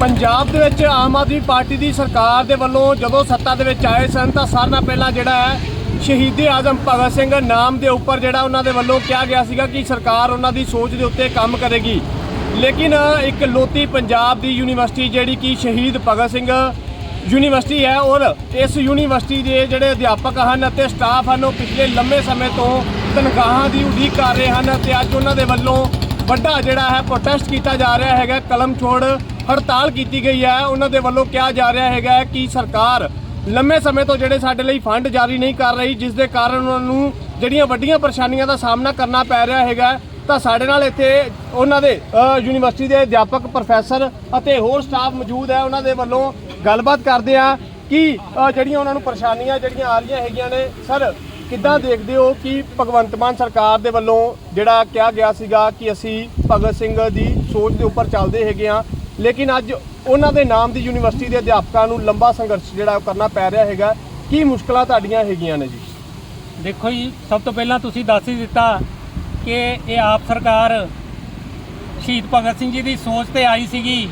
ਪੰਜਾਬ ਦੇ ਵਿੱਚ ਆਮ ਆਦਮੀ ਪਾਰਟੀ ਦੀ ਸਰਕਾਰ ਦੇ ਵੱਲੋਂ ਜਦੋਂ ਸੱਤਾ ਦੇ ਵਿੱਚ ਆਏ ਸਨ ਤਾਂ ਸਾਰਿਆਂ ਨਾਲ ਪਹਿਲਾਂ ਜਿਹੜਾ ਹੈ, ਸ਼ਹੀਦੇ ਆਜ਼ਮ ਭਗਤ ਸਿੰਘ ਨਾਮ ਦੇ ਉੱਪਰ ਜਿਹੜਾ ਉਹਨਾਂ ਦੇ ਵੱਲੋਂ ਕਿਹਾ ਗਿਆ ਸੀਗਾ ਕਿ ਸਰਕਾਰ ਉਹਨਾਂ ਦੀ ਸੋਚ ਦੇ ਉੱਤੇ ਕੰਮ ਕਰੇਗੀ। ਲੇਕਿਨ ਇੱਕ ਲੋਤੀ ਪੰਜਾਬ ਦੀ ਯੂਨੀਵਰਸਿਟੀ ਜਿਹੜੀ ਕਿ ਸ਼ਹੀਦ ਭਗਤ ਸਿੰਘ ਯੂਨੀਵਰਸਿਟੀ ਹੈ ਔਰ ਇਸ ਯੂਨੀਵਰਸਿਟੀ ਦੇ ਜਿਹੜੇ ਅਧਿਆਪਕ ਹਨ ਅਤੇ ਸਟਾਫ ਹਨ, ਉਹ ਪਿਛਲੇ ਲੰਮੇ ਸਮੇਂ ਤੋਂ ਤਨਖਾਹਾਂ ਦੀ ਉਡੀਕ ਕਰ ਰਹੇ ਹਨ ਤੇ ਅੱਜ ਉਹਨਾਂ ਦੇ ਵੱਲੋਂ ਵੱਡਾ ਜਿਹੜਾ ਹੈ ਪ੍ਰੋਟੈਸਟ ਕੀਤਾ ਜਾ ਰਿਹਾ ਹੈਗਾ, ਕਲਮ ਛੋੜ ਹੜਤਾਲ ਕੀਤੀ ਗਈ ਹੈ, ਉਹਨਾਂ ਦੇ ਵੱਲੋਂ ਕਿਹਾ ਜਾ ਰਿਹਾ ਹੈਗਾ ਕਿ ਸਰਕਾਰ ਲੰਮੇ ਸਮੇਂ ਤੋਂ ਜਿਹੜੇ ਸਾਡੇ ਲਈ ਫੰਡ ਜਾਰੀ ਨਹੀਂ ਕਰ ਰਹੀ, ਜਿਸ ਦੇ ਕਾਰਨ ਉਹਨਾਂ ਨੂੰ ਜਿਹੜੀਆਂ ਵੱਡੀਆਂ ਪਰੇਸ਼ਾਨੀਆਂ ਦਾ ਸਾਹਮਣਾ ਕਰਨਾ ਪੈ ਰਿਹਾ ਹੈਗਾ ਤਾਂ ਸਾਡੇ ਨਾਲ ਇੱਥੇ ਉਹਨਾਂ ਦੇ ਯੂਨੀਵਰਸਿਟੀ ਦੇ ਅਧਿਆਪਕ, ਪ੍ਰੋਫੈਸਰ ਅਤੇ ਹੋਰ ਸਟਾਫ ਮੌਜੂਦ ਹੈ, ਉਹਨਾਂ ਦੇ ਵੱਲੋਂ ਗੱਲਬਾਤ ਕਰਦੇ ਆ ਕਿ ਜਿਹੜੀਆਂ ਉਹਨਾਂ ਨੂੰ ਪਰੇਸ਼ਾਨੀਆਂ, ਜਿਹੜੀਆਂ ਆ ਰਹੀਆਂ ਹੈਗੀਆਂ ਨੇ, ਸਰ, ਕਿੱਦਾਂ ਦੇਖਦੇ ਹੋ ਕਿ ਭਗਵੰਤ ਮਾਨ ਸਰਕਾਰ ਦੇ ਵੱਲੋਂ ਜਿਹੜਾ ਕਿਹਾ ਗਿਆ ਸੀਗਾ ਕਿ ਅਸੀਂ ਭਗਤ ਸਿੰਘ ਦੀ ਸੋਚ ਦੇ ਉੱਪਰ ਚੱਲਦੇ ਹੈਗੇ ਆ ਲੇਕਿਨ ਅੱਜ ਉਹਨਾਂ ਦੇ ਨਾਮ ਦੀ ਯੂਨੀਵਰਸਿਟੀ ਦੇ ਅਧਿਆਪਕਾਂ ਨੂੰ ਲੰਬਾ ਸੰਘਰਸ਼ ਜਿਹੜਾ ਉਹ ਕਰਨਾ ਪੈ ਰਿਹਾ ਹੈਗਾ। ਕੀ ਮੁਸ਼ਕਲਾਂ ਤੁਹਾਡੀਆਂ ਹੈਗੀਆਂ ਨੇ ਜੀ? ਦੇਖੋ ਜੀ, ਸਭ ਤੋਂ ਪਹਿਲਾਂ ਤੁਸੀਂ ਦੱਸ ਹੀ ਦਿੱਤਾ ਕਿ ਇਹ ਆਪ ਸਰਕਾਰ ਸ਼ਹੀਦ ਭਗਤ ਸਿੰਘ ਜੀ ਦੀ ਸੋਚ ਤੇ ਆਈ ਸੀਗੀ।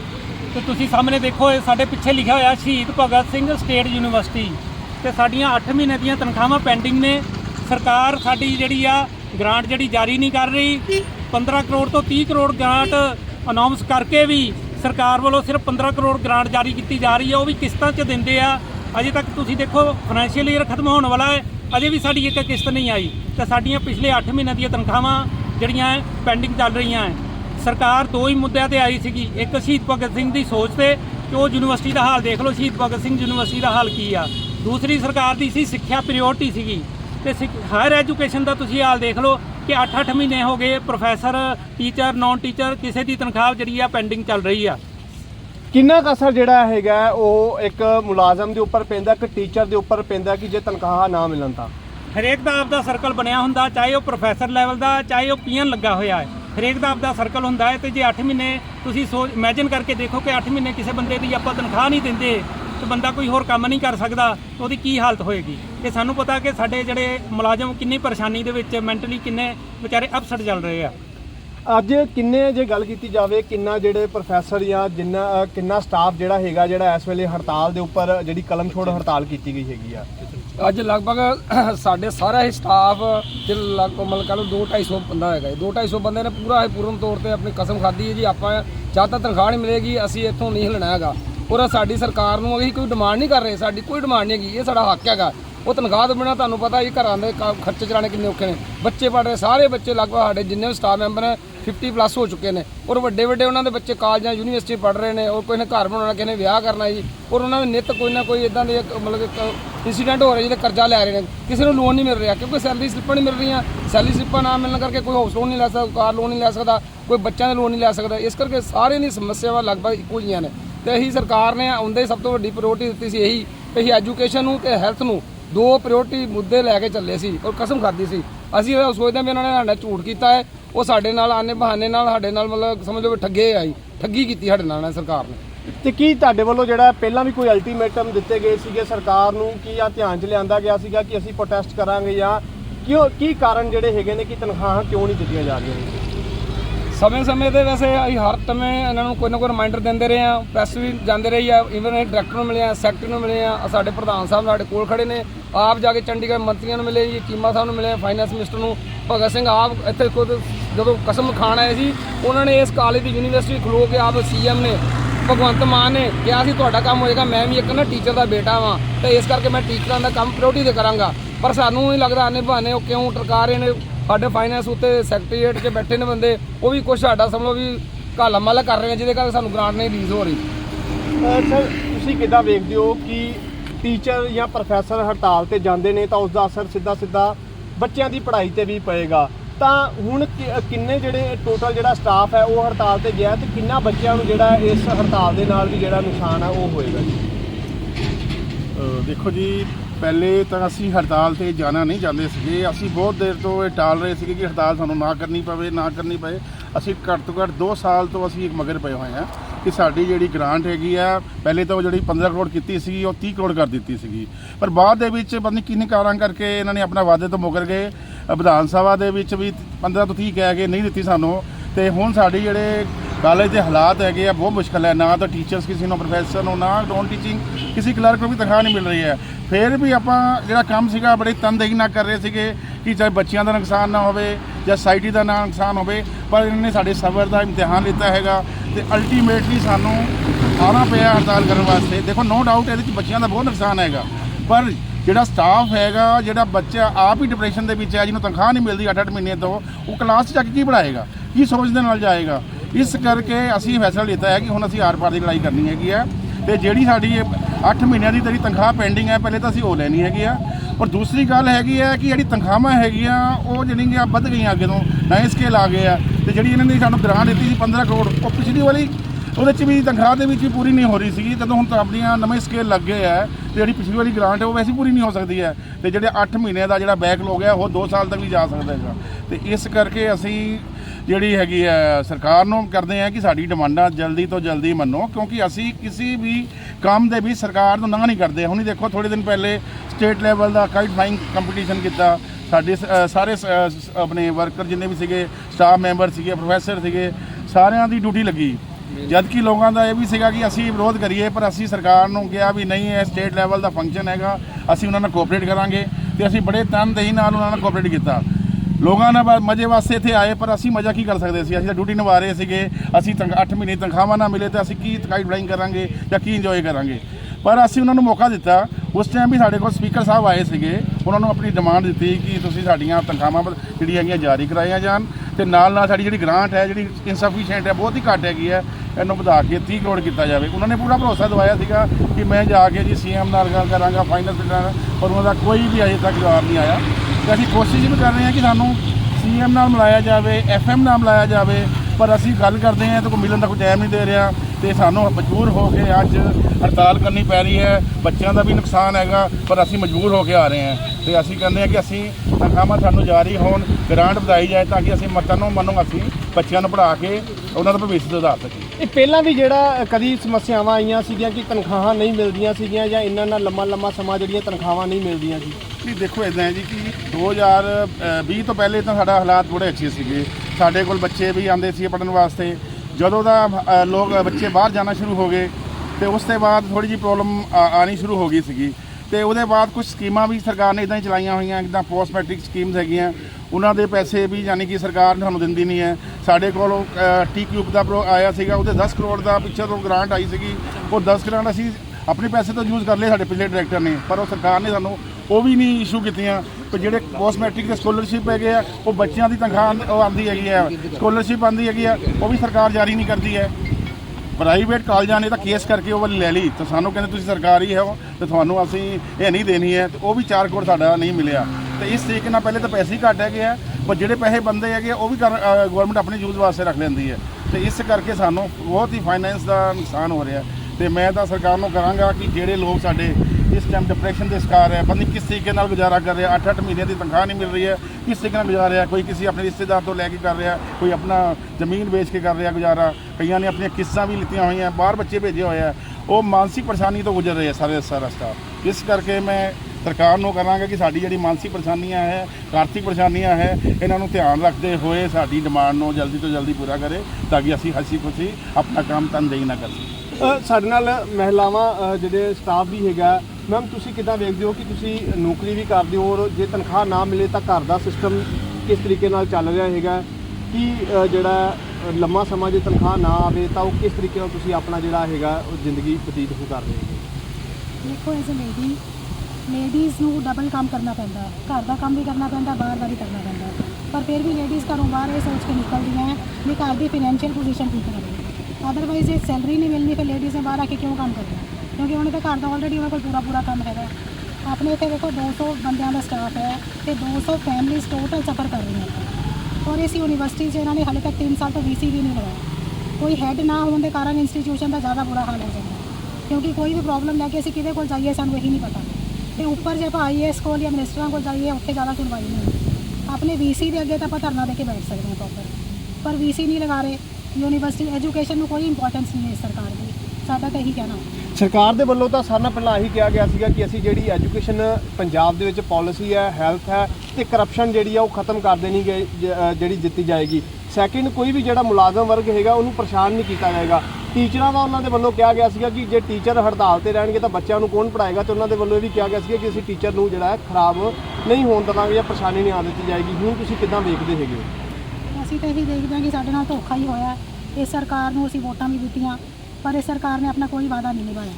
ਤੇ ਤੁਸੀਂ ਸਾਹਮਣੇ ਦੇਖੋ, ਇਹ ਸਾਡੇ ਪਿੱਛੇ ਲਿਖਿਆ ਹੋਇਆ ਸ਼ਹੀਦ ਭਗਤ ਸਿੰਘ ਸਟੇਟ ਯੂਨੀਵਰਸਿਟੀ। ਤੇ ਸਾਡੀਆਂ 8 ਮਹੀਨੇ ਦੀਆਂ ਤਨਖਾਹਾਂ ਪੈਂਡਿੰਗ ਨੇ। ਸਰਕਾਰ ਸਾਡੀ ਜਿਹੜੀ ਆ, ਗ੍ਰਾਂਟ ਜਿਹੜੀ ਜਾਰੀ ਨਹੀਂ ਕਰ ਰਹੀ। 15 ਕਰੋੜ ਤੋਂ 30 ਕਰੋੜ ਗ੍ਰਾਂਟ ਅਨਾਉਂਸ ਕਰਕੇ ਵੀ ਸਰਕਾਰ ਵੱਲੋਂ ਸਿਰਫ 15 ਕਰੋੜ ਗ੍ਰਾਂਟ ਜਾਰੀ ਕੀਤੀ ਜਾ ਰਹੀ ਹੈ, ਉਹ ਵੀ ਕਿਸ਼ਤਾਂ 'ਚ ਦਿੰਦੇ ਆ। ਅਜੇ ਤੱਕ ਤੁਸੀਂ ਦੇਖੋ ਫਾਈਨੈਂਸ਼ੀਅਲ ਈਅਰ ਖਤਮ ਹੋਣ ਵਾਲਾ ਹੈ, ਅਜੇ ਵੀ ਸਾਡੀ ਇੱਕ ਕਿਸ਼ਤ ਨਹੀਂ ਆਈ। ਤਾਂ ਸਾਡੀਆਂ ਪਿਛਲੇ 8 ਮਹੀਨਿਆਂ ਦੀਆਂ ਤਨਖਾਹਾਂ ਜਿਹੜੀਆਂ ਪੈਂਡਿੰਗ ਚੱਲ ਰਹੀਆਂ ਹੈ। ਸਰਕਾਰ ਦੋ ਹੀ ਮੁੱਦਿਆਂ ਤੇ ਆਈ ਸੀਗੀ, ਇੱਕ ਸ਼ਹੀਦ ਭਗਤ ਸਿੰਘ ਦੀ ਸੋਚ ਤੇ ਕਿ ਉਹ ਯੂਨੀਵਰਸਿਟੀ ਦਾ ਹਾਲ ਦੇਖ ਲਓ, ਸ਼ਹੀਦ ਭਗਤ ਸਿੰਘ ਯੂਨੀਵਰਸਿਟੀ ਦਾ ਹਾਲ ਕੀ ਆ। ਦੂਸਰੀ ਸਰਕਾਰ ਦੀ ਸੀ, ਸਿੱਖਿਆ ਪ੍ਰਾਇੋਰਟੀ ਸੀਗੀ। ਤੇ ਹਾਇਰ ਐਜੂਕੇਸ਼ਨ ਦਾ ਤੁਸੀਂ ਹਾਲ ਦੇਖ ਲਓ ਕਿ 8-8 ਮਹੀਨੇ ਹੋ ਗਏ ਪ੍ਰੋਫੈਸਰ ਟੀਚਰ ਨਾਨ ਟੀਚਰ ਕਿਸੇ ਦੀ ਤਨਖਾਹ ਜਿਹੜੀ ਆ ਪੈਂਡਿੰਗ ਚੱਲ ਰਹੀ ਆ। ਕਿੰਨਾ ਕੁ ਅਸਰ ਜਿਹੜਾ ਹੈਗਾ ਉਹ ਇੱਕ ਮੁਲਾਜ਼ਮ ਦੇ ਉੱਪਰ ਪੈਂਦਾ ਕਿ ਟੀਚਰ ਦੇ ਉੱਪਰ ਪੈਂਦਾ ਕਿ ਜੇ ਤਨਖਾਹ ਨਾ ਮਿਲਣ ਤਾਂ? ਹਰੇਕ ਦਾ ਆਪਦਾ ਸਰਕਲ ਬਣਿਆ ਹੁੰਦਾ ਚਾਹੇ ਉਹ ਪ੍ਰੋਫੈਸਰ ਲੈਵਲ ਦਾ ਚਾਹੇ ਉਹ ਪੀਐਨ ਲੱਗਾ ਹੋਇਆ ਹੈ। ਹਰੇਕ ਦਾ ਆਪਦਾ ਸਰਕਲ ਹੁੰਦਾ ਹੈ ਤੇ ਜੇ 8 ਮਹੀਨੇ ਤੁਸੀਂ ਸੋਚ ਇਮੇਜਿਨ ਕਰਕੇ ਦੇਖੋ ਕਿ 8 ਮਹੀਨੇ ਕਿਸੇ ਬੰਦੇ ਦੀ ਆਪਾਂ ਤਨਖਾਹ ਨਹੀਂ ਦਿੰਦੇ। ਤੇ ਬੰਦਾ ਕੋਈ ਹੋਰ ਕੰਮ ਨਹੀਂ ਕਰ ਸਕਦਾ ਤਾਂ ਉਹਦੀ ਕੀ ਹਾਲਤ ਹੋਏਗੀ? ਇਹ ਸਾਨੂੰ ਪਤਾ ਕਿ ਸਾਡੇ ਜਿਹੜੇ ਮੁਲਾਜ਼ਮ ਕਿੰਨੀ ਪਰੇਸ਼ਾਨੀ ਦੇ ਵਿੱਚ ਮੈਂਟਲੀ ਕਿੰਨੇ ਵਿਚਾਰੇ ਅਪਸੈਟ ਚੱਲ ਰਹੇ ਆ। ਅੱਜ ਕਿੰਨੇ ਜੇ ਗੱਲ ਕੀਤੀ ਜਾਵੇ ਕਿੰਨਾ ਜਿਹੜੇ ਪ੍ਰੋਫੈਸਰ ਜਾਂ ਜਿੰਨਾ ਕਿੰਨਾ ਸਟਾਫ ਜਿਹੜਾ ਹੈਗਾ ਜਿਹੜਾ ਇਸ ਵੇਲੇ ਹੜਤਾਲ ਦੇ ਉੱਪਰ ਜਿਹੜੀ ਕਲਮ ਛੋੜ ਹੜਤਾਲ ਕੀਤੀ ਗਈ ਹੈਗੀ ਆ? ਅੱਜ ਲਗਭਗ ਸਾਡੇ ਸਾਰਾ ਹੀ ਸਟਾਫ ਤੇ ਲਗਭਗ ਮਤਲਬ ਕਹ ਲਓ 2 250 ਬੰਦਾ ਹੈਗਾ 2 250 ਬੰਦੇ ਨੇ ਪੂਰਾ ਇਹ ਪੂਰਨ ਤੌਰ ਤੇ ਆਪਣੀ ਕਸਮ ਖਾਧੀ ਹੈ ਜੀ। ਆਪਾਂ ਜਦ ਤੱਕ ਤਨਖਾਹ ਨਹੀਂ ਮਿਲੇਗੀ ਅਸੀਂ ਇੱਥੋਂ ਨਹੀਂ ਹਿਲਣਾ ਹੈਗਾ। ਔਰ ਸਾਡੀ ਸਰਕਾਰ ਨੂੰ ਅਸੀਂ ਕੋਈ ਡਿਮਾਂਡ ਨਹੀਂ ਕਰ ਰਹੇ, ਸਾਡੀ ਕੋਈ ਡਿਮਾਂਡ ਨਹੀਂ ਹੈਗੀ, ਇਹ ਸਾਡਾ ਹੱਕ ਹੈਗਾ। ਉਹ ਤਨਖਾਹ ਤੋਂ ਬਿਨਾਂ ਤੁਹਾਨੂੰ ਪਤਾ ਹੀ ਘਰਾਂ ਦੇ ਖਰਚੇ ਚਲਾਣੇ ਕਿੰਨੇ ਔਖੇ ਨੇ। ਬੱਚੇ ਪੜ੍ਹ ਰਹੇ, ਸਾਰੇ ਬੱਚੇ ਲਗਭਗ ਸਾਡੇ ਜਿੰਨੇ ਵੀ ਸਟਾਫ ਮੈਂਬਰ ਨੇ 50 ਪਲੱਸ ਹੋ ਚੁੱਕੇ ਨੇ। ਔਰ ਵੱਡੇ ਵੱਡੇ ਉਹਨਾਂ ਦੇ ਬੱਚੇ ਕਾਲਜਾਂ ਯੂਨੀਵਰਸਿਟੀ ਪੜ੍ਹ ਰਹੇ ਨੇ, ਔਰ ਕੋਈ ਨੇ ਘਰ ਬਣਾਉਣਾ, ਕਿਸੇ ਨੇ ਵਿਆਹ ਕਰਨਾ ਜੀ, ਔਰ ਉਹਨਾਂ ਦੇ ਨਿੱਤ ਕੋਈ ਨਾ ਕੋਈ ਇਦਾਂ ਦੇ ਇੱਕ ਮਤਲਬ ਇਨਸੀਡੈਂਟ ਹੋ ਰਹੇ ਜਿਹਦੇ ਕਰਜ਼ਾ ਲੈ ਰਹੇ ਨੇ। ਕਿਸੇ ਨੂੰ ਲੋਨ ਨਹੀਂ ਮਿਲ ਰਿਹਾ, ਕਿਉਂਕਿ ਸੈਲਰੀ ਸਲਿੱਪਾਂ ਨਹੀਂ ਮਿਲ ਰਹੀਆਂ। ਸੈਲਰੀ ਸਲਿੱਪਾਂ ਨਾ ਮਿਲਣ ਕਰਕੇ ਕੋਈ ਹਾਊਸ ਲੋਨ ਨਹੀਂ ਲੈ ਸਕਦਾ ਕਾਰ ਲੋਨ ਨਹੀਂ ਲੈ ਸਕਦਾ, ਕੋਈ ਬੱਚਿਆਂ ਦਾ ਲੋਨ ਨਹੀਂ ਲੈ ਸਕਦਾ। ਇਸ ਕਰਕੇ ਸਾਰੇ ਦੀ ਸਮੱਸਿਆਵਾਂ ਲਗਭਗ ਇੱਕੋ ਜਿਹੀਆਂ ਨੇ। ਤੇ ਇਹੀ ਸਰਕਾਰ ਨੇ ਆਉਂਦੇ ਸਭ ਤੋਂ ਵੱਡੀ ਪ੍ਰਾਇੋਰਟੀ ਦਿੱਤੀ ਸੀ ਇਹੀ ਕਿ ਅਸੀਂ ਐਜੂਕੇਸ਼ਨ ਨੂੰ ਤੇ ਹੈਲਥ ਨੂੰ ਦੋ ਪ੍ਰਾਇੋਰਟੀ ਮੁੱਦੇ ਲੈ ਕੇ ਚੱਲੇ ਸੀ ਔਰ ਕਸਮ ਖਾਦੀ ਸੀ। ਅਸੀਂ ਇਹ ਸੋਚਦੇ ਹਾਂ ਵੀ ਉਹਨਾਂ ਨੇ ਸਾਡਾ ਝੂਠ ਕੀਤਾ ਹੈ, ਉਹ ਸਾਡੇ ਨਾਲ ਆਨੇ ਬਹਾਨੇ ਨਾਲ ਸਾਡੇ ਨਾਲ ਮਤਲਬ ਸਮਝ ਲਓ ਵੀ ਠੱਗੇ ਆਈ, ਠੱਗੀ ਕੀਤੀ ਸਾਡੇ ਨਾਲ ਸਰਕਾਰ ਨੇ। ਤੇ ਕੀ ਤੁਹਾਡੇ ਵੱਲੋਂ ਜਿਹੜਾ ਪਹਿਲਾਂ ਵੀ ਕੋਈ ਅਲਟੀਮੇਟਮ ਦਿੱਤੇ ਗਏ ਸੀਗੇ ਸਰਕਾਰ ਨੂੰ ਕੀ ਆ ਧਿਆਨ 'ਚ ਲਿਆਂਦਾ ਗਿਆ ਸੀਗਾ ਕਿ ਅਸੀਂ ਪ੍ਰੋਟੈਸਟ ਕਰਾਂਗੇ ਜਾਂ ਕਿਉਂ, ਕੀ ਕਾਰਨ ਜਿਹੜੇ ਹੈਗੇ ਨੇ ਕਿ ਤਨਖਾਹਾਂ ਕਿਉਂ ਨਹੀਂ ਦਿੱਤੀਆਂ ਜਾ ਰਹੀਆਂ ਸਮੇਂ ਸਮੇਂ ਤੇ ਵੈਸੇ ਅਸੀਂ ਹਰ ਸਮੇਂ ਇਹਨਾਂ ਨੂੰ ਕੋਈ ਨਾ ਕੋਈ ਰਿਮਾਈਂਡਰ ਦਿੰਦੇ ਰਹੇ ਆ ਪ੍ਰੈਸ ਵੀ ਜਾਂਦੇ ਰਹੀ ਆ। ਇਵਨ ਇਹ ਡਾਇਰੈਕਟਰ ਨੂੰ ਮਿਲੇ ਆ ਸੈਕਟਰੀ ਨੂੰ ਮਿਲੇ ਆ ਸਾਡੇ ਪ੍ਰਧਾਨ ਸਾਹਿਬ ਸਾਡੇ ਕੋਲ ਖੜੇ ਨੇ। ਆਪ ਜਾ ਕੇ ਚੰਡੀਗੜ੍ਹ ਮੰਤਰੀਆਂ ਨੂੰ ਮਿਲੇ ਜੀ ਕੀਮਾ ਸਾਹਿਬ ਨੂੰ ਮਿਲੇ ਫਾਈਨੈਂਸ ਮਿਨਿਸਟਰ ਨੂੰ, ਭਗਤ ਸਿੰਘ ਆਪ ਇੱਥੇ ਖੁਦ ਜਦੋਂ ਕਸਮ ਖਾਣ ਆਏ ਸੀ, ਉਹਨਾਂ ਨੇ ਇਸ ਕਾਲਜ ਦੀ ਯੂਨੀਵਰਸਿਟੀ ਖਲੋ ਕੇ ਆਪ ਸੀਐਮ ਨੇ, ਭਗਵੰਤ ਮਾਨ ਨੇ ਕਿਹਾ ਸੀ, ਤੁਹਾਡਾ ਕੰਮ ਹੋਏਗਾ, ਮੈਂ ਵੀ ਇੱਕ ਨਾ ਟੀਚਰ ਦਾ ਬੇਟਾ ਵਾਂ। ਤੇ ਇਸ ਕਰਕੇ ਮੈਂ ਟੀਚਰਾਂ ਦਾ ਕੰਮ ਪ੍ਰਾਇੋਰਟੀ ਤੇ ਕਰਾਂਗਾ। ਪਰ ਸਾਨੂੰ ਨਹੀਂ ਲੱਗਦਾ ਆਨੇ ਬਹਾਨੇ ਉਹ ਕਿਉਂ ਟਰਕਾ ਰਹੇ ਨੇ? ਸਾਡੇ ਫਾਈਨੈਂਸ ਉੱਤੇ ਸੈਕਟਰੀਏਟ 'ਚ ਬੈਠੇ ਨੇ ਬੰਦੇ ਉਹ ਵੀ ਕੁਝ ਸਾਡਾ ਸਮਝੋ ਵੀ ਕਾਲਾ ਮਾਲਾ ਕਰ ਰਹੇ ਆ ਜਿਹਦੇ ਕਰਕੇ ਸਾਨੂੰ ਗ੍ਰਾਂਟ ਨਹੀਂ ਰਿਲੀਜ਼ ਹੋ ਰਹੀ। ਸਰ ਤੁਸੀਂ ਕਿੱਦਾਂ ਵੇਖਦੇ ਹੋ ਕਿ ਟੀਚਰ ਜਾਂ ਪ੍ਰੋਫੈਸਰ ਹੜਤਾਲ ਤੇ ਜਾਂਦੇ ਨੇ ਤਾਂ ਉਸ ਦਾ ਅਸਰ ਸਿੱਧਾ ਸਿੱਧਾ ਬੱਚਿਆਂ ਦੀ ਪੜ੍ਹਾਈ ਤੇ ਵੀ ਪਏਗਾ? ਤਾਂ ਹੁਣ ਕਿ- ਕਿੰਨੇ ਜਿਹੜੇ ਟੋਟਲ ਜਿਹੜਾ ਸਟਾਫ ਹੈ ਉਹ ਹੜਤਾਲ ਤੇ ਗਿਆ ਤੇ ਕਿੰਨਾ ਬੱਚਿਆਂ ਨੂੰ ਜਿਹੜਾ ਇਸ ਹੜਤਾਲ ਦੇ ਨਾਲ ਵੀ ਜਿਹੜਾ ਨੁਕਸਾਨ ਹੈ ਉਹ ਹੋਏਗਾ ਜੀ? ਦੇਖੋ ਜੀ ਪਹਿਲੇ ਤਾਂ ਅਸੀਂ ਹੜਤਾਲ ਤੇ ਜਾਣਾ ਨਹੀਂ ਚਾਹੁੰਦੇ ਸੀਗੇ। ਅਸੀਂ ਬਹੁਤ ਦੇਰ ਤੋਂ ਇਹ ਟਾਲ ਰਹੇ ਸੀਗੇ ਕਿ ਹੜਤਾਲ ਸਾਨੂੰ ਨਾ ਕਰਨੀ ਪਵੇ, ਨਾ ਕਰਨੀ ਪਏ ਅਸੀਂ ਘੱਟ ਤੋਂ ਘੱਟ 2 ਸਾਲ ਤੋਂ ਅਸੀਂ ਇੱਕ ਮਗਰ ਪਏ ਹੋਏ ਹਾਂ ਕਿ ਸਾਡੀ ਜਿਹੜੀ ਗ੍ਰਾਂਟ ਹੈਗੀ ਆ, ਪਹਿਲੇ ਤਾਂ ਉਹ ਜਿਹੜੀ 15 ਕਰੋੜ ਕੀਤੀ ਸੀਗੀ, ਉਹ 30 ਕਰੋੜ ਕਰ ਦਿੱਤੀ ਸੀਗੀ। ਪਰ ਬਾਅਦ ਦੇ ਵਿੱਚ ਪਤਾ ਨਹੀਂ ਕਿੰਨੇ ਕਾਰਾਂ ਕਰਕੇ ਇਹਨਾਂ ਨੇ ਆਪਣਾ ਵਾਅਦੇ ਤੋਂ ਮੁਕਰ ਗਏ। ਵਿਧਾਨ ਸਭਾ ਦੇ ਵਿੱਚ ਵੀ 15 ਤੋਂ 30 ਕਹਿ ਕੇ ਨਹੀਂ ਦਿੱਤੀ ਸਾਨੂੰ। ਤੇ ਹੁਣ ਸਾਡੀ ਜਿਹੜੇ ਕਾਲਜ ਦੇ ਹਾਲਾਤ ਹੈਗੇ ਆ, ਬਹੁਤ ਮੁਸ਼ਕਲ ਹੈ। ਨਾ ਤਾਂ ਟੀਚਰਸ ਕਿਸੇ ਨੂੰ ਪ੍ਰੋਫੈਸਰ ਨੂੰ, ਨਾ ਨੋਨ ਟੀਚਿੰਗ ਕਿਸੇ ਕਲਰਕ ਨੂੰ ਵੀ ਤਨਖਾਹ ਨਹੀਂ ਮਿਲ ਰਹੀ ਹੈ। ਫਿਰ ਵੀ ਆਪਾਂ ਜਿਹੜਾ ਕੰਮ ਸੀਗਾ, ਬੜੇ ਤਨਦੇਹੀ ਨਾਲ ਕਰ ਰਹੇ ਸੀਗੇ ਕਿ ਚਾਹੇ ਬੱਚਿਆਂ ਦਾ ਨੁਕਸਾਨ ਨਾ ਹੋਵੇ ਜਾਂ ਸਾਈਟੀ ਦਾ ਨਾ ਨੁਕਸਾਨ ਹੋਵੇ, ਪਰ ਇਹਨਾਂ ਨੇ ਸਾਡੇ ਸਬਰ ਦਾ ਇਮਤਿਹਾਨ ਲਿੱਤਾ ਹੈਗਾ ਤੇ ਅਲਟੀਮੇਟਲੀ ਸਾਨੂੰ ਆਉਣਾ ਪਿਆ ਹੜਤਾਲ ਕਰਨ ਵਾਸਤੇ। ਦੇਖੋ ਨੋ ਡਾਊਟ ਇਹਦੇ ਵਿੱਚ ਬੱਚਿਆਂ ਦਾ ਬਹੁਤ ਨੁਕਸਾਨ ਹੈਗਾ। ਪਰ ਜਿਹੜਾ ਸਟਾਫ ਹੈਗਾ, ਜਿਹੜਾ ਬੱਚਾ ਆਪ ਹੀ ਡਿਪਰੈਸ਼ਨ ਦੇ ਵਿੱਚ ਹੈ, ਜਿਹਨੂੰ ਤਨਖਾਹ ਨਹੀਂ ਮਿਲਦੀ 8-8 ਮਹੀਨੇ ਤੋਂ, ਉਹ ਕਲਾਸ 'ਚ ਜਾ ਕੇ ਕੀ ਪੜਾਏਗਾ ਕੀ ਸੋਚ ਦੇ ਨਾਲ ਜਾਏਗਾ? ਇਸ ਕਰਕੇ ਅਸੀਂ ਇਹ ਫੈਸਲਾ ਲਿੱਤਾ ਹੈ ਕਿ ਹੁਣ ਅਸੀਂ ਆਰ-ਪਾਰ ਦੀ ਲੜਾਈ ਕਰਨੀ ਹੈਗੀ ਹੈ ਤੇ ਜਿਹੜੀ ਸਾਡੀ ਇਹ 8 ਮਹੀਨਿਆਂ ਦੀ ਤੇਰੀ ਤਨਖਾਹ ਪੈਂਡਿੰਗ ਹੈ, ਪਹਿਲੇ ਤਾਂ ਅਸੀਂ ਉਹ ਲੈਣੀ ਹੈਗੀ ਆ। ਔਰ ਦੂਸਰੀ ਗੱਲ ਹੈਗੀ ਹੈ ਕਿ ਜਿਹੜੀ ਤਨਖਾਹਾਂ ਹੈਗੀਆਂ, ਉਹ ਜਿਹੜੀਆਂ ਵੱਧ ਗਈਆਂ ਅੱਗੇ ਤੋਂ ਨਵੇਂ ਸਕੇਲ ਆ ਗਏ ਆ। ਤੇ ਜਿਹੜੀ ਇਹਨਾਂ ਨੇ ਸਾਨੂੰ ਗ੍ਰਾਂਟ ਦਿੱਤੀ ਸੀ 15 ਕਰੋੜ, ਉਹ ਪਿਛਲੀ ਵਾਲੀ, ਉਹਦੇ ਚ ਵੀ ਤਨਖਾਹ ਦੇ ਵਿੱਚ ਵੀ ਪੂਰੀ ਨਹੀਂ ਹੋ ਰਹੀ ਸੀਗੀ। ਜਦੋਂ ਹੁਣ ਤਾਂ ਆਪਣੀਆਂ ਨਵੇਂ ਸਕੇਲ ਲੱਗ ਗਏ ਆ, ਤੇ ਜਿਹੜੀ ਪਿਛਲੀ ਵਾਲੀ ਗ੍ਰਾਂਟ ਹੈ, ਉਹ ਵੈਸੇ ਪੂਰੀ ਨਹੀਂ ਹੋ ਸਕਦੀ ਹੈ। ਤੇ ਜਿਹੜੇ 8 ਮਹੀਨੇ ਦਾ ਜਿਹੜਾ ਬੈਕਲੌਗ ਹੈ, ਉਹ 2 ਸਾਲ ਤੱਕ ਵੀ ਜਾ ਸਕਦਾ ਹੈਗਾ। ਤੇ ਇਸ ਕਰਕੇ ਅਸੀਂ ਜਿਹੜੀ ਹੈਗੀ ਹੈ, ਸਰਕਾਰ ਨੂੰ ਕਰਦੇ ਆ ਕਿ ਸਾਡੀ ਡਿਮਾਂਡਾਂ ਜਲਦੀ ਤੋਂ ਜਲਦੀ ਮੰਨੋ, ਕਿਉਂਕਿ ਅਸੀਂ ਕਿਸੇ ਵੀ ਕੰਮ ਦੇ ਵੀ ਸਰਕਾਰ ਨੂੰ ਨਾ ਨਹੀਂ ਕਰਦੇ। ਹੁਣੀ ਦੇਖੋ ਥੋੜੇ ਦਿਨ ਪਹਿਲੇ ਸਟੇਟ ਲੈਵਲ ਦਾ ਕਾਈਟ ਫਲਾਈਂਗ ਕੰਪੀਟੀਸ਼ਨ ਕੀਤਾ। ਸਾਡੇ ਸ- ਸਾਰੇ ਸ- ਆਪਣੇ ਵਰਕਰ ਜਿੰਨੇ ਵੀ ਸੀਗੇ ਸਟਾਫ ਮੈਂਬਰ ਸੀਗੇ ਪ੍ਰੋਫੈਸਰ ਸੀਗੇ, ਸਾਰਿਆਂ ਦੀ ਡਿਊਟੀ ਲੱਗੀ। ਜਦ ਕਿ ਲੋਕਾਂ ਦਾ ਇਹ ਵੀ ਸੀਗਾ ਕਿ ਅਸੀਂ ਵਿਰੋਧ ਕਰੀਏ, ਪਰ ਅਸੀਂ ਸਰਕਾਰ ਨੂੰ ਕਿਹਾ ਵੀ ਨਹੀਂ, ਇਹ ਸਟੇਟ ਲੈਵਲ ਦਾ ਫੰਕਸ਼ਨ ਹੈਗਾ, ਅਸੀਂ ਉਹਨਾਂ ਨਾਲ ਕੋਆਪਰੇਟ ਕਰਾਂਗੇ ਤੇ ਅਸੀਂ ਬੜੇ ਤਨਦੇਹੀ ਨਾਲ ਉਹਨਾਂ ਨਾਲ ਕੋਆਪਰੇਟ ਕੀਤਾ। ਲੋਕਾਂ ਨੇ ਮਜ਼ੇ ਵਾਸਤੇ ਇੱਥੇ ਆਏ, ਪਰ ਅਸੀਂ ਮਜ਼ਾ ਕੀ ਕਰ ਸਕਦੇ ਸੀ? ਅਸੀਂ ਤਾਂ ਡਿਊਟੀ ਨਿਭਾ ਰਹੇ ਸੀਗੇ, ਅਸੀਂ ਤੰਗ 8 ਮਹੀਨੇ ਤਨਖਾਹਾਂ ਨਾ ਮਿਲੇ ਤੇ ਅਸੀਂ ਕੀ ਕਾਈਟ ਫਲਾਈਂਗ ਕਰਾਂਗੇ ਜਾਂ ਕੀ ਇੰਜੋਏ ਕਰਾਂਗੇ? ਪਰ ਅਸੀਂ ਉਹਨਾਂ ਨੂੰ ਮੌਕਾ ਦਿੱਤਾ। ਉਸ ਟਾਈਮ ਵੀ ਸਾਡੇ ਕੋਲ ਸਪੀਕਰ ਸਾਹਿਬ ਆਏ ਸੀਗੇ, ਉਹਨਾਂ ਨੂੰ ਆਪਣੀ ਡਿਮਾਂਡ ਦਿੱਤੀ ਕਿ ਤੁਸੀਂ ਸਾਡੀਆਂ ਤਨਖਾਹਾਂ ਜਿਹੜੀਆਂ ਹੈਗੀਆਂ ਜਾਰੀ ਕਰਾਈਆਂ ਜਾਣ ਤੇ ਨਾਲ ਨਾਲ ਸਾਡੀ ਜਿਹੜੀ ਗ੍ਰਾਂਟ ਹੈ, ਜਿਹੜੀ ਇਨਸਫੀਸ਼ੀਐਂਟ ਹੈ, ਬਹੁਤ ਹੀ ਘੱਟ ਹੈਗੀ ਹੈ, ਇਹਨੂੰ ਵਧਾ ਕੇ 30 ਕਰੋੜ ਕੀਤਾ ਜਾਵੇ। ਉਹਨਾਂ ਨੇ ਪੂਰਾ ਭਰੋਸਾ ਦਵਾਇਆ ਸੀਗਾ ਕਿ ਮੈਂ ਜਾ ਕੇ ਜੀ ਸੀਐਮ ਨਾਲ ਗੱਲ ਕਰਾਂਗਾ ਫਾਈਨਲ ਕਰਾਂਗਾ ਪਰ ਉਹਨਾਂ ਦਾ ਕੋਈ ਵੀ ਅਜੇ ਤੱਕ ਜਵਾਬ ਨਹੀਂ ਆਇਆ। ਤੇ ਅਸੀਂ ਕੋਸ਼ਿਸ਼ ਵੀ ਕਰ ਰਹੇ ਹਾਂ ਕਿ ਸਾਨੂੰ ਸੀਐਮ ਨਾਲ ਮਿਲਾਇਆ ਜਾਵੇ ਐਫਐਮ ਨਾਲ ਮਿਲਾਇਆ ਜਾਵੇ ਪਰ ਅਸੀਂ ਗੱਲ ਕਰਦੇ ਹਾਂ ਤਾਂ ਕੋਈ ਮਿਲਣ ਦਾ ਕੋਈ ਟਾਈਮ ਨਹੀਂ ਦੇ ਰਿਹਾ ਤੇ ਸਾਨੂੰ ਮਜਬੂਰ ਹੋ ਕੇ ਅੱਜ ਹੜਤਾਲ ਕਰਨੀ ਪੈ ਰਹੀ ਹੈ। ਬੱਚਿਆਂ ਦਾ ਵੀ ਨੁਕਸਾਨ ਹੈਗਾ ਪਰ ਅਸੀਂ ਮਜਬੂਰ ਹੋ ਕੇ ਆ ਰਹੇ ਹਾਂ। ਤੇ ਅਸੀਂ ਕਹਿੰਦੇ ਹਾਂ ਕਿ ਅਸੀਂ ਤਨਖਾਹਾਂ ਸਾਨੂੰ ਜਾਰੀ ਹੋਣ ਗ੍ਰਾਂਟ ਵਧਾਈ ਜਾਏ ਤਾਂ ਕਿ ਅਸੀਂ ਮਤਾਂ ਨੂੰ ਮੰਨੋ ਅਸੀਂ ਬੱਚਿਆਂ ਨੂੰ ਪੜ੍ਹਾ ਕੇ ਉਹਨਾਂ ਦਾ ਭਵਿੱਖ ਸੁਧਾਰ ਸਕੀਏ। ਇਹ ਪਹਿਲਾਂ ਵੀ ਜਿਹੜਾ ਕਦੀ ਸਮੱਸਿਆਵਾਂ ਆਈਆਂ ਸੀਗੀਆਂ ਕਿ ਤਨਖਾਹਾਂ ਨਹੀਂ ਮਿਲਦੀਆਂ ਸੀਗੀਆਂ ਜਾਂ ਇੰਨਾ ਨਾ ਲੰਮਾ ਲੰਮਾ ਸਮਾਂ ਜਿਹੜੀਆਂ ਤਨਖਾਹਾਂ ਨਹੀਂ ਮਿਲਦੀਆਂ ਸੀ ਜੀ ਦੇਖੋ ਇਦਾਂ ਹੈ ਜੀ ਕਿ 2020 ਤੋਂ ਪਹਿਲੇ ਤਾਂ ਸਾਡਾ ਹਾਲਾਤ ਬੜੇ ਅੱਛੇ ਸੀਗੇ। ਸਾਡੇ ਕੋਲ ਬੱਚੇ ਵੀ ਆਉਂਦੇ ਸੀ ਪੜਨ ਵਾਸਤੇ। ਜਦੋਂ ਦਾ ਲੋਕ ਬੱਚੇ ਬਾਹਰ ਜਾਣਾ ਸ਼ੁਰੂ ਹੋ ਗਏ, ਤੇ ਉਸ ਤੋਂ ਬਾਅਦ ਥੋੜੀ ਜਿਹੀ ਪ੍ਰੋਬਲਮ ਆਣੀ ਸ਼ੁਰੂ ਹੋ ਗਈ ਸੀਗੀ। ਤੇ ਉਹਦੇ ਬਾਅਦ ਕੁਝ ਸਕੀਮਾਂ ਵੀ ਸਰਕਾਰ ਨੇ ਇਦਾਂ ਹੀ ਚਲਾਈਆਂ ਹੋਈਆਂ, ਜਿੱਦਾਂ ਪੋਸਟ ਮੈਟ੍ਰਿਕ ਸਕੀਮਸ ਹੈਗੀਆਂ। ਉਹਨਾਂ ਦੇ ਪੈਸੇ ਵੀ ਯਾਨੀ ਕਿ ਸਰਕਾਰ ਸਾਨੂੰ ਦਿੰਦੀ ਨਹੀਂ ਹੈ। ਸਾਡੇ ਕੋਲ ਟੀ ਕਿਊਬ ਦਾ ਪ੍ਰੋ ਆਇਆ ਸੀਗਾ, ਉਹਦੇ 10 ਕਰੋੜ ਦਾ ਪਿੱਛੇ ਤੋਂ ਗ੍ਰਾਂਟ ਆਈ ਸੀਗੀ। ਉਹ 10 ਗ੍ਰਾਂਟ ਅਸੀਂ ਆਪਣੇ ਪੈਸੇ ਤਾਂ ਯੂਜ਼ ਕਰ ਲਏ ਸਾਡੇ ਪਿਛਲੇ ਡਾਇਰੈਕਟਰ ਨੇ ਪਰ ਉਹ ਸਰਕਾਰ ਨੇ ਸਾਨੂੰ ਉਹ ਵੀ ਨਹੀਂ ਇਸ਼ੂ ਕੀਤੀਆਂ। ਤੇ ਜਿਹੜੇ ਪੋਸਟ ਮੈਟ੍ਰਿਕ ਦੇ ਸਕਾਲਰਸ਼ਿਪ ਹੈਗੇ ਆ ਉਹ ਬੱਚਿਆਂ ਦੀ ਤਨਖਾਹ ਆਉਂਦੀ- ਉਹ ਆਉਂਦੀ ਹੈਗੀ ਆ। ਸਕਾਲਰਸ਼ਿਪ ਆਉਂਦੀ ਹੈਗੀ ਆ ਉਹ ਵੀ ਸਰਕਾਰ ਜਾਰੀ ਨਹੀਂ ਕਰਦੀ ਹੈ। ਪ੍ਰਾਈਵੇਟ ਕਾਲਜਾਂ ਨੇ ਤਾਂ ਕੇਸ ਕਰਕੇ ਉਹ ਵਾਲੀ ਲੈ ਲਈ। ਤਾਂ ਸਾਨੂੰ ਕਹਿੰਦੇ ਤੁਸੀਂ ਸਰਕਾਰੀ ਹੋ ਤੇ ਤੁਹਾਨੂੰ ਅਸੀਂ ਇਹ ਨਹੀਂ ਦੇਣੀ ਹੈ। ਤੇ ਉਹ ਵੀ 4 ਕਰੋੜ ਸਾਡਾ ਨਹੀਂ ਮਿਲਿਆ। ਤੇ ਇਸ ਤਰੀਕੇ ਨਾਲ ਪਹਿਲੇ ਤਾਂ ਪੈਸੇ ਹੀ ਘੱਟ ਹੈਗੇ ਆ ਪਰ ਜਿਹੜੇ ਪੈਸੇ ਬੰਦੇ ਹੈਗੇ ਆ, ਉਹ ਵੀ ਗਵਰਨਮੈਂਟ ਆਪਣੇ ਯੂਜ਼ ਵਾਸਤੇ ਰੱਖ ਲੈਂਦੀ ਹੈ। ਤੇ ਇਸ ਕਰਕੇ ਸਾਨੂੰ ਬਹੁਤ ਹੀ ਫਾਈਨੈਂਸ ਦਾ ਨੁਕਸਾਨ ਹੋ ਰਿਹਾ। ਤੇ ਮੈਂ ਤਾਂ ਸਰਕਾਰ ਨੂੰ ਕਰਾਂਗਾ ਕਿ ਜਿਹੜੇ ਲੋਕ ਸਾਡੇ ਇਸ ਟਾਈਮ ਡਿਪਰੈਸ਼ਨ ਦੇ ਸ਼ਿਕਾਰ ਹੈ ਬੰਦੇ ਕਿਸ ਤਰੀਕੇ ਨਾਲ ਗੁਜ਼ਾਰਾ ਕਰ ਰਿਹਾ 8-8 ਮਹੀਨੇ ਦੀ ਤਨਖਾਹ ਨਹੀਂ ਮਿਲ ਰਹੀ ਹੈ, ਕਿਸ ਤਰੀਕੇ ਨਾਲ ਗੁਜ਼ਾਰ ਰਿਹਾ, ਕੋਈ ਕਿਸੇ ਆਪਣੇ ਰਿਸ਼ਤੇਦਾਰ ਤੋਂ ਲੈ ਕੇ ਕਰ ਰਿਹਾ, ਕੋਈ ਆਪਣਾ ਜ਼ਮੀਨ ਵੇਚ ਕੇ ਕਰ ਰਿਹਾ ਗੁਜ਼ਾਰਾ, ਕਈਆਂ ਨੇ ਆਪਣੀਆਂ ਕਿਸ਼ਤਾਂ ਵੀ ਲਿੱਤੀਆਂ ਹੋਈਆਂ, ਬਾਹਰ ਬੱਚੇ ਭੇਜੇ ਹੋਏ ਆ, ਉਹ ਮਾਨਸਿਕ ਪਰੇਸ਼ਾਨੀ ਤੋਂ ਗੁਜ਼ਰ ਰਹੇ ਆ ਸਾਰੇ ਸਾਰਾ ਸਟਾਫ ਇਸ ਕਰਕੇ ਮੈਂ ਸਰਕਾਰ ਨੂੰ ਕਰਾਂਗਾ ਕਿ ਸਾਡੀ ਜਿਹੜੀ ਮਾਨਸਿਕ ਪਰੇਸ਼ਾਨੀਆਂ ਹੈ, ਆਰਥਿਕ ਪਰੇਸ਼ਾਨੀਆਂ ਹੈ, ਇਹਨਾਂ ਨੂੰ ਧਿਆਨ ਰੱਖਦੇ ਹੋਏ ਸਾਡੀ ਡਿਮਾਂਡ ਨੂੰ ਜਲਦੀ ਤੋਂ ਜਲਦੀ ਪੂਰਾ ਕਰੇ, ਤਾਂ ਕਿ ਅਸੀਂ ਹਸੀ ਖੁਸ਼ੀ ਆਪਣਾ ਕੰਮ ਤਨਦੇਹੀ ਨਾ ਕਰ ਸਕੀਏ। ਸਾਡੇ ਨਾਲ ਮਹਿਲਾਵਾਂ ਜਿਹੜੇ ਸਟਾਫ ਵੀ ਹੈਗਾ। ਮੈਮ ਤੁਸੀਂ ਕਿਦਾਂ ਵੇਖਦੇ ਹੋ ਕਿ ਤੁਸੀਂ ਨੌਕਰੀ ਵੀ ਕਰਦੇ ਹੋ ਔਰ ਜੇ ਤਨਖਾਹ ਨਾ ਮਿਲੇ ਤਾਂ ਘਰ ਦਾ ਸਿਸਟਮ ਕਿਸ ਤਰੀਕੇ ਨਾਲ ਚੱਲ ਰਿਹਾ ਹੈਗਾ? ਕਿ ਜਿਹੜਾ ਲੰਮਾ ਸਮਾਂ ਜੇ ਤਨਖਾਹ ਨਾ ਆਵੇ ਤਾਂ ਉਹ ਕਿਸ ਤਰੀਕੇ ਨਾਲ ਤੁਸੀਂ ਆਪਣਾ ਜਿਹੜਾ ਹੈਗਾ ਉਹ ਜ਼ਿੰਦਗੀ ਬਤੀਤ ਹੋ ਕਰ ਰਹੇ ਹੋ? ਦੇਖੋ ਐਜ਼ ਅ ਲੇਡੀ ਲੇਡੀਜ਼ ਨੂੰ ਡਬਲ ਕੰਮ ਕਰਨਾ ਪੈਂਦਾ। ਘਰ ਦਾ ਕੰਮ ਵੀ ਕਰਨਾ ਪੈਂਦਾ, ਬਾਹਰ ਦਾ ਵੀ ਕਰਨਾ ਪੈਂਦਾ। ਪਰ ਫਿਰ ਵੀ ਲੇਡੀਜ਼ ਘਰੋਂ ਬਾਹਰ ਇਹ ਸੋਚ ਕੇ ਨਿਕਲਦੀਆਂ ਹੈ ਘਰ ਦੀ ਫਾਈਨੈਂਸ਼ੀਅਲ ਪੋਜੀਸ਼ਨ ਠੀਕ ਰਹੇ। ਅਦਰਵਾਈਜ਼ ਇਹ ਸੈਲਰੀ ਨਹੀਂ ਮਿਲਣੀ, ਫਿਰ ਲੇਡੀਜ਼ ਨੇ ਬਾਹਰ ਆ ਕੇ ਕਿਉਂ ਕੰਮ ਕਰਨਾ ਕਿਉਂਕਿ ਉਹਨਾਂ ਦੇ ਘਰ ਦਾ ਆਲਰੇਡੀ ਉਹਨਾਂ ਕੋਲ ਪੂਰਾ ਪੂਰਾ ਕੰਮ ਹੈਗਾ। ਆਪਣੇ ਇੱਥੇ ਦੇਖੋ 200 ਬੰਦਿਆਂ ਦਾ ਸਟਾਫ ਹੈ ਤੇ 200 ਫੈਮਲੀਜ਼ ਟੋਟਲ ਸਫਰ ਕਰ ਰਹੀਆਂ ਹਨ ਔਰ ਇਸ ਯੂਨੀਵਰਸਿਟੀ 'ਚ ਇਹਨਾਂ ਨੇ ਹਾਲੇ ਤੱਕ 3 ਸਾਲ ਤੋਂ ਵੀਸੀ ਵੀ ਨਹੀਂ ਲਗਾਇਆ ਕੋਈ ਹੈੱਡ ਨਾ ਹੋਣ ਦੇ ਕਾਰਨ ਇੰਸਟੀਟਿਊਸ਼ਨ ਦਾ ਜ਼ਿਆਦਾ ਬੁਰਾ ਹਾਲ ਹੋ ਜਾਂਦਾ ਕਿਉਂਕਿ ਕੋਈ ਵੀ ਪ੍ਰੋਬਲਮ ਲੈ ਕੇ ਅਸੀਂ ਕਿਹਦੇ ਕੋਲ ਜਾਈਏ, ਸਾਨੂੰ ਇਹੀ ਨਹੀਂ ਪਤਾ। ਤੇ ਉੱਪਰ ਜੇ ਆਪਾਂ ਆਈਐਸ ਕੋਲ ਜਾਂ ਮਿਨਿਸਟਰਾਂ ਕੋਲ ਜਾਈਏ, ਉੱਥੇ ਜ਼ਿਆਦਾ ਸੁਣਵਾਈ ਨਹੀਂ ਹੁੰਦੀ। ਆਪਣੇ ਵੀਸੀ ਦੇ ਅੱਗੇ ਤਾਂ ਆਪਾਂ ਧਰਨਾ ਦੇ ਕੇ ਬੈਠ ਸਕਦੇ ਹਾਂ ਪ੍ਰੋਪਰ ਪਰ ਵੀਸੀ ਨਹੀਂ ਲਗਾ ਰਹੇ। ਯੂਨੀਵਰਸਿਟੀ ਐਜੂਕੇਸ਼ਨ ਨੂੰ ਕੋਈ ਇੰਪੋਰਟੈਂਸ ਨਹੀਂ ਹੈ ਸਰਕਾਰ ਦੀ। ਸਾਡਾ ਤਾਂ ਇਹੀ ਕਹਿਣਾ। ਸਰਕਾਰ ਦੇ ਵੱਲੋਂ ਤਾਂ ਸਾਰਿਆਂ ਨਾਲ ਪਹਿਲਾਂ ਇਹੀ ਕਿਹਾ ਗਿਆ ਸੀਗਾ ਕਿ ਅਸੀਂ ਜਿਹੜੀ ਐਜੂਕੇਸ਼ਨ ਪੰਜਾਬ ਦੇ ਵਿੱਚ ਪਾਲਿਸੀ ਹੈ ਹੈਲਥ ਹੈ ਤੇ ਕਰਪਸ਼ਨ ਜਿਹੜੀ ਆ ਉਹ ਖਤਮ ਕਰ ਦੇਣੀ ਗੇ- ਜਿਹੜੀ ਦਿੱਤੀ ਜਾਏਗੀ। ਸੈਕਿੰਡ ਕੋਈ ਵੀ ਜਿਹੜਾ ਮੁਲਾਜ਼ਮ ਵਰਗ ਹੈਗਾ, ਉਹਨੂੰ ਪਰੇਸ਼ਾਨ ਨਹੀਂ ਕੀਤਾ ਜਾਏਗਾ। ਟੀਚਰਾਂ ਦਾ ਉਹਨਾਂ ਦੇ ਵੱਲੋਂ ਕਿਹਾ ਗਿਆ ਸੀਗਾ ਕਿ ਜੇ ਟੀਚਰ ਹੜਤਾਲ ਤੇ ਰਹਿਣਗੇ ਤਾਂ ਬੱਚਿਆਂ ਨੂੰ ਕੌਣ ਪੜਾਏਗਾ ਤੇ ਉਹਨਾਂ ਦੇ ਵੱਲੋਂ ਇਹ ਵੀ ਕਿਹਾ ਗਿਆ ਸੀਗਾ ਕਿ ਅਸੀਂ ਟੀਚਰ ਨੂੰ ਜਿਹੜਾ ਹੈ ਖਰਾਬ ਨਹੀਂ ਹੋਣ ਦੇਵਾਂਗੇ ਜਾਂ ਪਰੇਸ਼ਾਨੀ ਨਹੀਂ ਆਉਣ ਦਿੱਤੀ ਜਾਏਗੀ। ਹੁਣ ਤੁਸੀਂ ਕਿੱਦਾਂ ਵੇਖਦੇ ਹੈਗੇ ਹੋ? ਅਸੀਂ ਤਾਂ ਇਹੀ ਦੇਖਦੇ ਹਾਂ ਕਿ ਸਾਡੇ ਨਾਲ ਧੋਖਾ ਹੀ ਹੋਇਆ ਇਸ ਸਰਕਾਰ ਨੂੰ ਅਸੀਂ ਵੋਟਾਂ ਵੀ ਦਿੱਤੀਆਂ ਪਰ ਇਸ ਸਰਕਾਰ ਨੇ ਆਪਣਾ ਕੋਈ ਵਾਅਦਾ ਨਹੀਂ ਨਿਭਾਇਆ।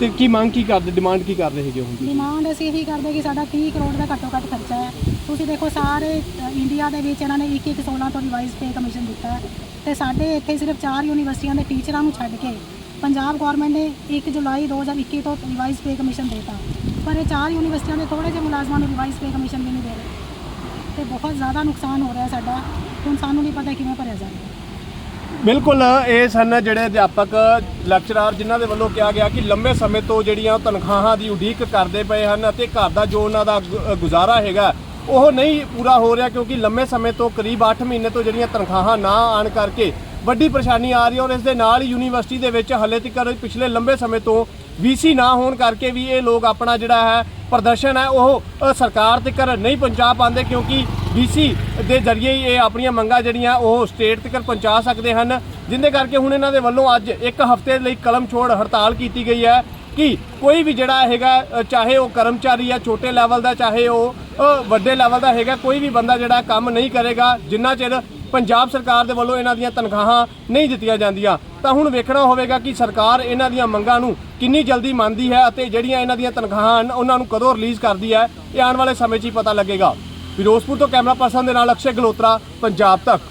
ਤੇ ਕੀ ਮੰਗ ਕੀ ਕਰਦੇ ਡਿਮਾਂਡ ਕੀ ਕਰਦੇ ਹੈਗੇ ਹੁਣ ਡਿਮਾਂਡ ਅਸੀਂ ਇਹੀ ਕਰਦੇ ਕਿ ਸਾਡਾ 30 ਕਰੋੜ ਦਾ ਘੱਟੋ ਘੱਟ ਖਰਚਾ ਹੈ। ਤੁਸੀਂ ਦੇਖੋ ਸਾਰੇ ਅ, ਇੰਡੀਆ ਦੇ ਵਿੱਚ ਇਹਨਾਂ ਨੇ 1 1 16 ਤੋਂ ਰਿਵਾਈਜ਼ ਪੇ ਕਮਿਸ਼ਨ ਦਿੱਤਾ ਹੈ। ਤੇ ਸਾਡੇ ਇੱਥੇ ਸਿਰਫ 4 ਯੂਨੀਵਰਸਿਟੀਆਂ ਦੇ ਟੀਚਰਾਂ ਨੂੰ ਛੱਡ ਕੇ ਪੰਜਾਬ ਗਵਰਨਮੈਂਟ ਨੇ 1 ਜੁਲਾਈ 2021 ਤੋਂ ਰਿਵਾਈਜ਼ ਪੇ ਕਮਿਸ਼ਨ ਦਿੱਤਾ। ਪਰ ਇਹ ਚਾਰ ਯੂਨੀਵਰਸਿਟੀਆਂ ਦੇ ਥੋੜੇ ਜਿਹੇ ਮੁਲਾਜ਼ਮਾਂ ਨੂੰ ਰਿਵਾਈਜ਼ ਪੇ ਕਮਿਸ਼ਨ ਵੀ ਨਹੀਂ ਦੇ ਰਹੇ। ਤੇ ਬਹੁਤ ਜ਼ਿਆਦਾ ਨੁਕਸਾਨ ਹੋ ਰਿਹਾ ਸਾਡਾ। ਹੁਣ ਸਾਨੂੰ ਨਹੀਂ ਪਤਾ ਕਿਵੇਂ ਭਰਿਆ ਜਾਵੇ। ਬਿਲਕੁਲ, ਇਹ ਸਨ ਜਿਹੜੇ ਅਧਿਆਪਕ, ਲੈਕਚਰਰ ਜਿਨ੍ਹਾਂ ਦੇ ਵੱਲੋਂ ਕਿਹਾ ਗਿਆ ਕਿ ਲੰਬੇ ਸਮੇਂ ਤੋਂ ਜਿਹੜੀਆਂ ਤਨਖਾਹਾਂ ਦੀ ਉਡੀਕ ਕਰਦੇ ਪਏ ਹਨ ਅਤੇ ਘਰ ਦਾ ਜੋ ਉਹਨਾਂ ਦਾ ਗੁਜ਼ਾਰਾ ਹੈਗਾ, ਉਹ ਨਹੀਂ ਪੂਰਾ ਹੋ ਰਿਹਾ ਕਿਉਂਕਿ ਲੰਬੇ ਸਮੇਂ ਤੋਂ ਕਰੀਬ 8 ਮਹੀਨੇ ਤੋਂ ਜਿਹੜੀਆਂ ਤਨਖਾਹਾਂ ਨਾ ਆਣ ਕਰਕੇ ਵੱਡੀ ਪਰੇਸ਼ਾਨੀ ਆ ਰਹੀ ਹੈ ਔਰ ਇਸ ਦੇ ਨਾਲ ਹੀ ਯੂਨੀਵਰਸਿਟੀ ਦੇ ਵਿੱਚ ਹਲੇ ਤੱਕ ਪਿਛਲੇ ਲੰਬੇ ਸਮੇਂ ਤੋਂ ਵੀਸੀ ਨਾ ਹੋਣ ਕਰਕੇ ਵੀ ਇਹ ਲੋਕ ਆਪਣਾ ਜਿਹੜਾ ਹੈ ਪ੍ਰਦਰਸ਼ਨ ਹੈ, ਉਹ ਸਰਕਾਰ ਤੱਕ ਨਹੀਂ ਪਹੁੰਚਾ ਪਾਉਂਦੇ ਕਿਉਂਕਿ ਵੀਸੀ ਦੇ ਜ਼ਰੀਏ ਹੀ ਇਹ ਆਪਣੀਆਂ ਮੰਗਾਂ ਜਿਹੜੀਆਂ ਉਹ ਸਟੇਟ ਤੱਕ ਪਹੁੰਚਾ ਸਕਦੇ ਹਨ, ਜਿੰਦੇ ਕਰਕੇ ਹੁਣ ਇਹਨਾਂ ਦੇ ਵੱਲੋਂ ਅੱਜ ਇੱਕ ਹਫ਼ਤੇ ਲਈ ਕਲਮ ਛੋੜ ਹੜਤਾਲ ਕੀਤੀ ਗਈ ਹੈ ਕਿ ਕੋਈ ਵੀ ਜਿਹੜਾ ਹੈਗਾ ਚਾਹੇ ਉਹ ਕਰਮਚਾਰੀ ਹੈ, ਛੋਟੇ ਲੈਵਲ ਦਾ, ਚਾਹੇ ਉਹ ਵੱਡੇ ਲੈਵਲ ਦਾ ਹੈਗਾ, ਕੋਈ ਵੀ ਬੰਦਾ ਜਿਹੜਾ ਕੰਮ ਨਹੀਂ ਕਰੇਗਾ, ਜਿੰਨਾ ਚਿਰ ਪੰਜਾਬ ਸਰਕਾਰ ਦੇ ਵੱਲੋਂ ਇਹਨਾਂ ਦੀਆਂ ਤਨਖਾਹਾਂ ਨਹੀਂ ਦਿੱਤੀਆਂ ਜਾਂਦੀਆਂ। ਤਾਂ ਹੁਣ ਵੇਖਣਾ ਹੋਵੇਗਾ ਕਿ ਸਰਕਾਰ ਇਹਨਾਂ ਦੀਆਂ ਮੰਗਾਂ ਨੂੰ ਕਿੰਨੀ ਜਲਦੀ ਮੰਨਦੀ ਹੈ ਅਤੇ ਜਿਹੜੀਆਂ ਇਹਨਾਂ ਦੀਆਂ ਤਨਖਾਹਾਂ ਹਨ, ਉਹਨਾਂ ਨੂੰ ਕਦੋਂ ਰਿਲੀਜ਼ ਕਰਦੀ ਹੈ, ਇਹ ਆਉਣ ਵਾਲੇ ਸਮੇਂ 'ਚ ਹੀ ਪਤਾ ਲੱਗੇਗਾ। ਫਿਰੋਜ਼ਪੁਰ ਤੋਂ ਕੈਮਰਾ ਪਰਸਨ ਦੇ ਨਾਲ ਅਕਸ਼ੇ ਗਲੋਤਰਾ, ਪੰਜਾਬ ਤੱਕ।